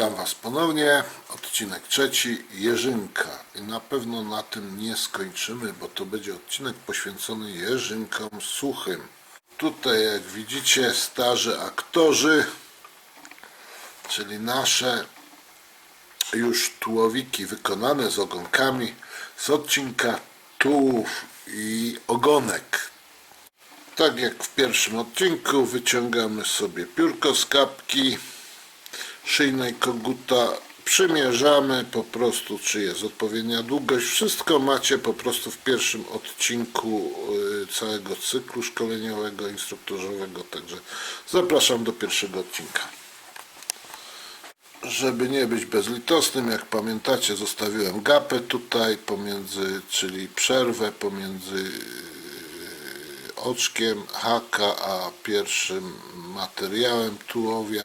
Witam Was ponownie. Odcinek trzeci, Jerzynka. I na pewno na tym nie skończymy, bo to będzie odcinek poświęcony Jerzynkom suchym. Tutaj, jak widzicie, starzy aktorzy, czyli nasze już tułowiki wykonane z ogonkami z odcinka tułów i ogonek. Tak jak w pierwszym odcinku wyciągamy sobie piórko z kapki szyjnej koguta, przymierzamy po prostu, czy jest odpowiednia długość. Wszystko macie po prostu w pierwszym odcinku y, całego cyklu szkoleniowego, instruktorzowego, także zapraszam do pierwszego odcinka. Żeby nie być bezlitosnym, jak pamiętacie, zostawiłem gapę tutaj pomiędzy, czyli przerwę pomiędzy yy, oczkiem haka a pierwszym materiałem tułowia.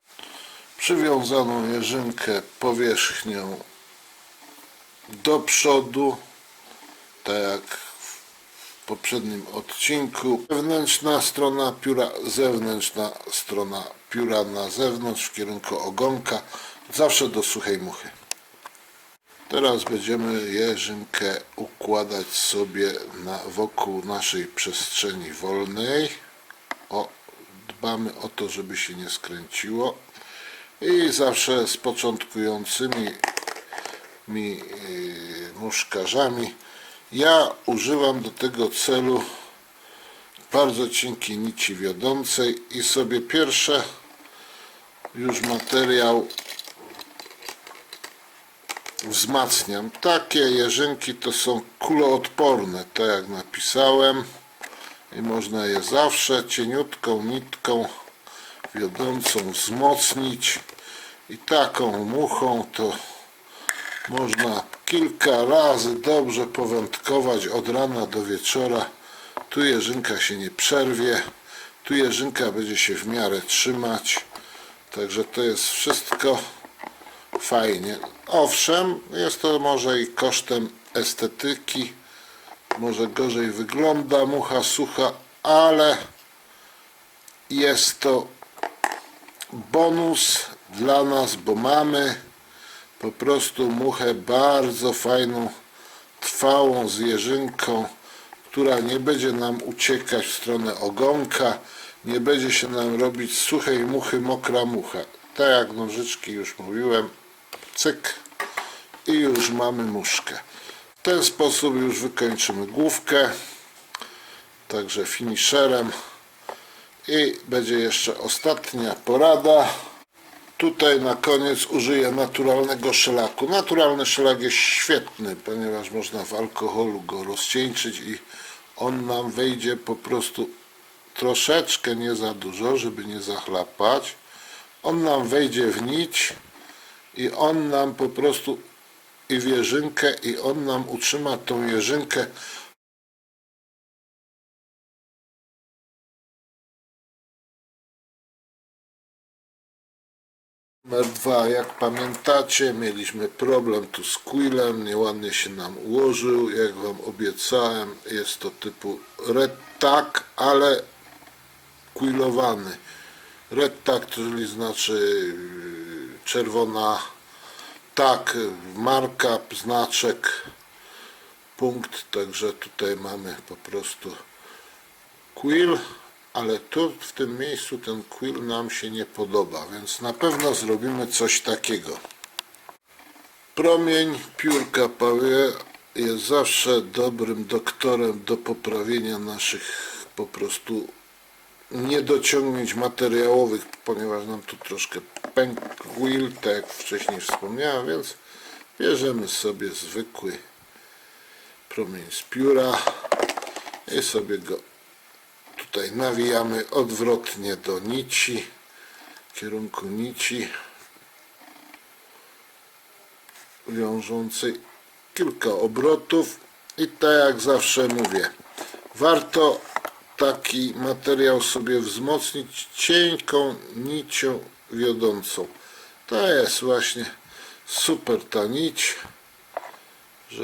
Przywiązaną jeżynkę powierzchnią do przodu, tak jak w poprzednim odcinku. Wewnętrzna strona pióra, zewnętrzna strona pióra na zewnątrz w kierunku ogonka, zawsze do suchej muchy. Teraz będziemy jeżynkę układać sobie na, wokół naszej przestrzeni wolnej. O, dbamy o to, żeby się nie skręciło. I zawsze z początkującymi mi yy, muszkarzami ja używam do tego celu bardzo cienkiej nici wiodącej i sobie pierwsze już materiał wzmacniam. Takie jeżynki to są kuloodporne, tak jak napisałem i można je zawsze cieniutką nitką wiodącą wzmocnić i taką muchą to można kilka razy dobrze powędkować od rana do wieczora. Tu jeżynka się nie przerwie, tu jeżynka będzie się w miarę trzymać. Także to jest wszystko fajnie. Owszem, jest to może i kosztem estetyki. Może gorzej wygląda mucha sucha, ale jest to bonus dla nas, bo mamy po prostu muchę bardzo fajną, trwałą zwierzynką, która nie będzie nam uciekać w stronę ogonka, nie będzie się nam robić suchej muchy mokra mucha. Tak jak nożyczki już mówiłem, cyk i już mamy muszkę. W ten sposób już wykończymy główkę, także finisherem i będzie jeszcze ostatnia porada. Tutaj na koniec użyję naturalnego szelaku. Naturalny szelak jest świetny, ponieważ można w alkoholu go rozcieńczyć i on nam wejdzie po prostu troszeczkę, nie za dużo, żeby nie zachlapać. On nam wejdzie w nić i on nam po prostu i wieżynkę i on nam utrzyma tą jeżynkę Numer dwa, jak pamiętacie, mieliśmy problem tu z quillem, nieładnie się nam ułożył, jak wam obiecałem, jest to typu red tag, ale quillowany. Red tag, czyli znaczy yy, czerwona tak, markup, znaczek, punkt, także tutaj mamy po prostu quill, ale tu w tym miejscu ten quill nam się nie podoba, więc na pewno zrobimy coś takiego. Promień piórka Pawie jest zawsze dobrym doktorem do poprawienia naszych po prostu niedociągnięć materiałowych, ponieważ nam tu troszkę pękł quill, tak jak wcześniej wspomniałem, więc bierzemy sobie zwykły promień z pióra i sobie go tutaj nawijamy odwrotnie do nici, kierunku nici wiążącej kilka obrotów i tak jak zawsze mówię, warto taki materiał sobie wzmocnić cienką nicią wiodącą. To jest właśnie super ta nić, że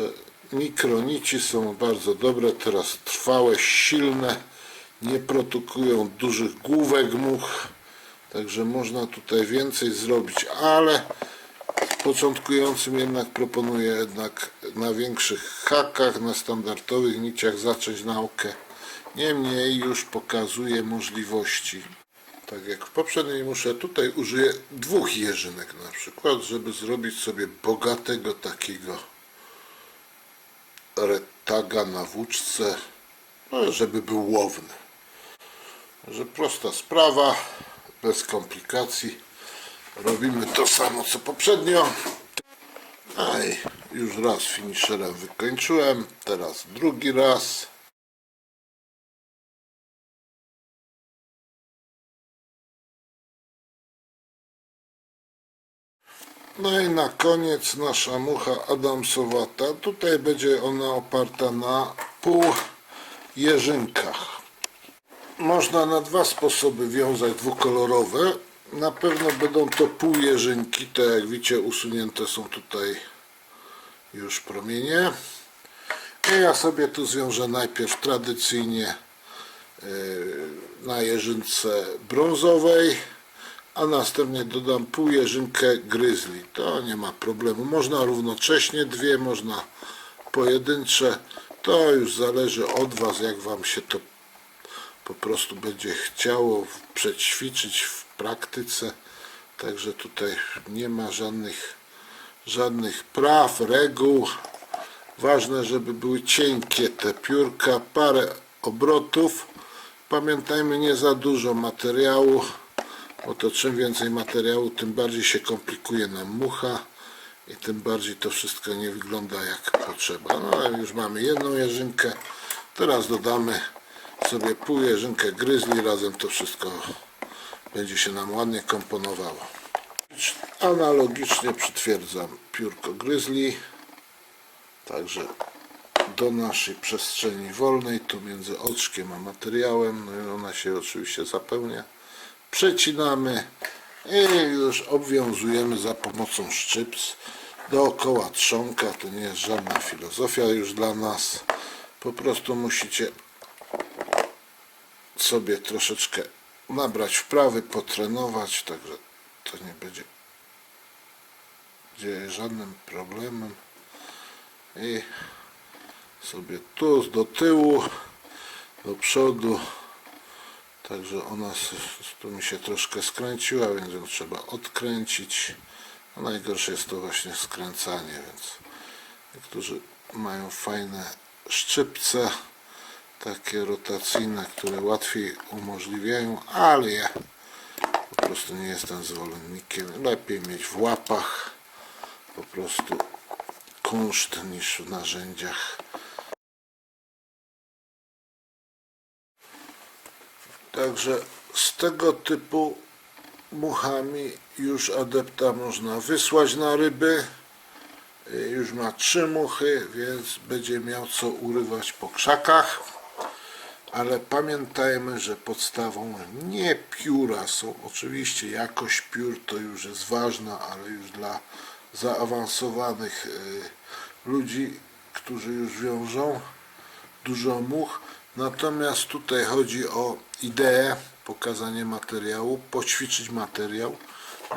mikronici są bardzo dobre, teraz trwałe, silne, nie produkują dużych główek much, także można tutaj więcej zrobić, ale Początkującym jednak proponuję jednak na większych hakach, na standardowych niciach zacząć naukę. Niemniej już pokazuję możliwości. Tak jak w poprzedniej muszę, tutaj użyję dwóch jeżynek na przykład, żeby zrobić sobie bogatego takiego retaga na włóczce, no, żeby był łowny. Że prosta sprawa, bez komplikacji. Robimy to samo co poprzednio. A i już raz finisherem wykończyłem, teraz drugi raz. No i na koniec nasza mucha Adamsowata. Tutaj będzie ona oparta na pół jeżynkach. Można na dwa sposoby wiązać dwukolorowe. Na pewno będą to półjeżynki, tak jak widzicie usunięte są tutaj już promienie. I ja sobie tu zwiążę najpierw tradycyjnie yy, na jeżynce brązowej, a następnie dodam półjeżynkę gryzli. To nie ma problemu. Można równocześnie dwie, można pojedyncze. To już zależy od Was, jak Wam się to po prostu będzie chciało przećwiczyć w praktyce. Także tutaj nie ma żadnych, żadnych praw, reguł. Ważne, żeby były cienkie te piórka, parę obrotów. Pamiętajmy, nie za dużo materiału, bo to czym więcej materiału, tym bardziej się komplikuje nam mucha i tym bardziej to wszystko nie wygląda jak potrzeba. No ale już mamy jedną jeżynkę. Teraz dodamy sobie pół jeżynkę gryzli, razem to wszystko będzie się nam ładnie komponowało. Analogicznie przytwierdzam piórko gryzli, także do naszej przestrzeni wolnej, tu między oczkiem a materiałem, no i ona się oczywiście zapełnia. Przecinamy i już obwiązujemy za pomocą szczypc dookoła trzonka, to nie jest żadna filozofia już dla nas, po prostu musicie sobie troszeczkę nabrać wprawy, potrenować, także to nie będzie dzieje żadnym problemem. I sobie tu do tyłu do przodu. Także ona tu mi się troszkę skręciła więc ją trzeba odkręcić. A najgorsze jest to właśnie skręcanie więc niektórzy mają fajne szczypce takie rotacyjne, które łatwiej umożliwiają, ale ja po prostu nie jestem zwolennikiem. Lepiej mieć w łapach po prostu kunszt niż w narzędziach. Także z tego typu muchami już adepta można wysłać na ryby. Już ma trzy muchy, więc będzie miał co urywać po krzakach ale pamiętajmy, że podstawą nie pióra są. Oczywiście jakość piór to już jest ważna, ale już dla zaawansowanych y, ludzi, którzy już wiążą dużo much. Natomiast tutaj chodzi o ideę, pokazanie materiału, poćwiczyć materiał.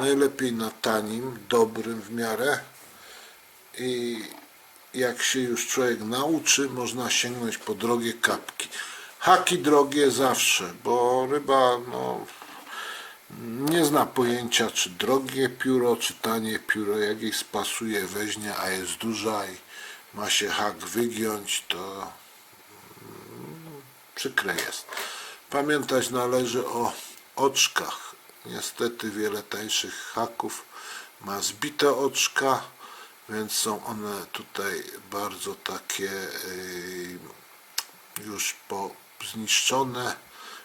Najlepiej na tanim, dobrym w miarę. I jak się już człowiek nauczy, można sięgnąć po drogie kapki. Haki drogie zawsze, bo ryba no, nie zna pojęcia, czy drogie pióro, czy tanie pióro, jak jej spasuje, weźmie, a jest duża i ma się hak wygiąć, to mm, przykre jest. Pamiętać należy o oczkach. Niestety wiele tańszych haków ma zbite oczka, więc są one tutaj bardzo takie już po zniszczone.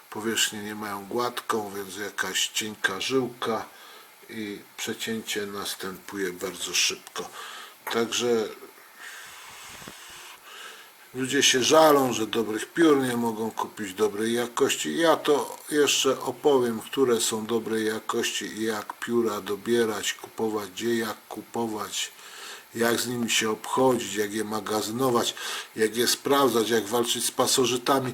Powierzchnię nie mają gładką, więc jakaś cienka żyłka i przecięcie następuje bardzo szybko. Także ludzie się żalą, że dobrych piór nie mogą kupić dobrej jakości. Ja to jeszcze opowiem, które są dobrej jakości i jak pióra dobierać, kupować, gdzie jak kupować jak z nimi się obchodzić, jak je magazynować, jak je sprawdzać, jak walczyć z pasożytami.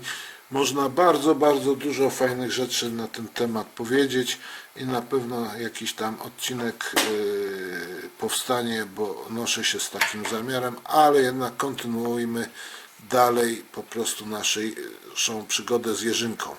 Można bardzo, bardzo dużo fajnych rzeczy na ten temat powiedzieć i na pewno jakiś tam odcinek yy, powstanie, bo noszę się z takim zamiarem, ale jednak kontynuujmy dalej po prostu naszą przygodę z jeżynką.